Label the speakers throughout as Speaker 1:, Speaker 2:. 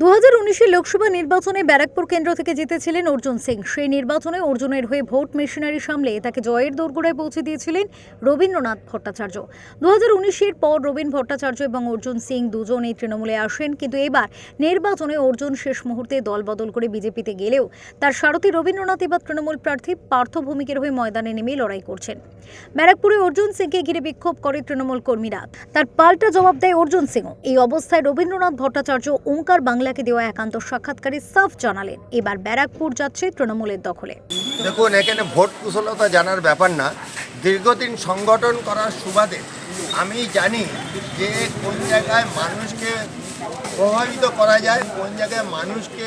Speaker 1: দু লোকসভা নির্বাচনে ব্যারাকপুর কেন্দ্র থেকে জিতেছিলেন অর্জুন সিং। সেই নির্বাচনে অর্জুনের হয়ে ভোট মেশিনারি সামলে তাকে জয়ের দোরগোড়ায় পৌঁছে দিয়েছিলেন রবীন্দ্রনাথ ভট্টাচার্য। দু হাজার পর রবীন ভট্টাচার্য এবং অর্জুন সিং দুজনেই তৃণমূলে আসেন, কিন্তু এবার নির্বাচনে অর্জুন শেষ মুহূর্তে দলবদল করে বিজেপিতে গেলেও তার সারথী রবীন্দ্রনাথ এবার তৃণমূল প্রার্থী পার্থ ভৌমিকের হয়ে ময়দানে নেমে লড়াই করছেন। ব্যারাকপুরে অর্জুন সিংকে ঘিরে বিক্ষোভ করে তৃণমূল কর্মীরা। তার পাল্টা জবাব দেয় অর্জুন সিংও। এই অবস্থায় রবীন্দ্রনাথ ভট্টাচার্য ওঙ্কার বাংলাকে দেওয়া একান্ত সাক্ষাৎকারে সাফ জানালেন। এবার ব্যারাকপুর যাচ্ছে তৃণমূলের দখলে।
Speaker 2: দেখুন, এখানে ভোট কুশলতা জানার ব্যাপার না। দীর্ঘদিন সংগঠন করার সুবাদে আমি জানি যে কোন জায়গায় মানুষকে প্রভাবিত করা যায়, কোন জায়গায় মানুষকে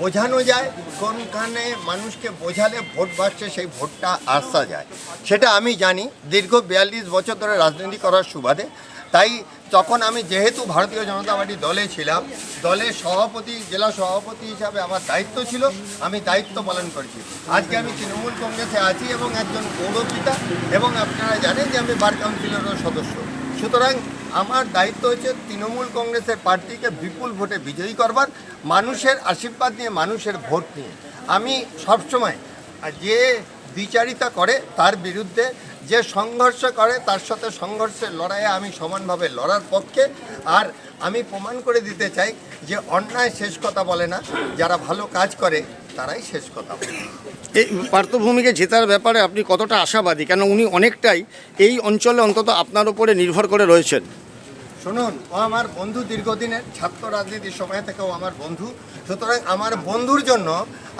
Speaker 2: বোঝানো যায়, কোনখানে মানুষকে বোঝালে ভোট বাড়ছে, সেই ভোটটা আসা যায়। সেটা আমি জানি। দীর্ঘ বিয়াল্লিশ বছর ধরে রাজনীতি করার সুবাদে তাই তখন আমি যেহেতু ভারতীয় জনতা পার্টি দলে ছিলাম দলের সভাপতি, জেলা সভাপতি হিসাবে আমার দায়িত্ব ছিল, আমি দায়িত্ব পালন করেছি। আজকে আমি তৃণমূল কংগ্রেসে আছি এবং একজন গৌরবিতা এবং আপনারা জানেন যে আমি বার কাউন্সিলরের সদস্য। সুতরাং আমার দায়িত্ব হচ্ছে তৃণমূল কংগ্রেসের প্রার্থীকে বিপুল ভোটে বিজয়ী করবার, মানুষের আশীর্বাদ নিয়ে, মানুষের ভোট নিয়ে। আমি সবসময় যে বিচারিতা করে তার বিরুদ্ধে যে সংঘর্ষ করে, তার সাথে সংঘর্ষের লড়াইয়ে আমি সমানভাবে লড়ার পক্ষে। আর আমি প্রমাণ করে দিতে চাই যে অন্যায় শেষ কথা বলে না। যারা ভালো কাজ করে, তারাই শেষ কথা বলে।
Speaker 3: এই পার্থভূমিকে জেতার ব্যাপারে আপনি কতটা আশাবাদী? কেন উনি অনেকটাই এই অঞ্চলে অন্তত আপনার উপরে নির্ভর করে রয়েছেন?
Speaker 2: শুনুন, ও আমার বন্ধু দীর্ঘদিনের ছাত্র রাজনীতির সময় থেকেও আমার বন্ধু। সুতরাং আমার বন্ধুর জন্য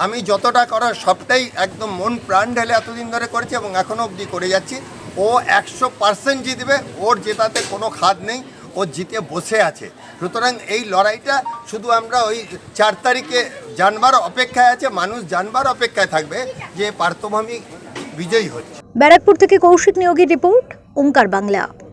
Speaker 2: আমি যতটা করার সবটাই একদম মন প্রাণ ঢেলে এতদিন ধরে করেছি এবং এখনও অবধি করে যাচ্ছি। ও একশো পার্সেন্ট জিতবে, ওর জেতাতে কোনো খাদ নেই, ও জিতে বসে আছে। সুতরাং এই লড়াইটা শুধু আমরা ওই চার তারিখে জানবার অপেক্ষায় আছে, মানুষ জানবার অপেক্ষায় থাকবে যে পার্থভূমি বিজয়ী হচ্ছে।
Speaker 1: ব্যারাকপুর থেকে কৌশিক নিয়োগী রিপোর্ট, ওঙ্কার বাংলা।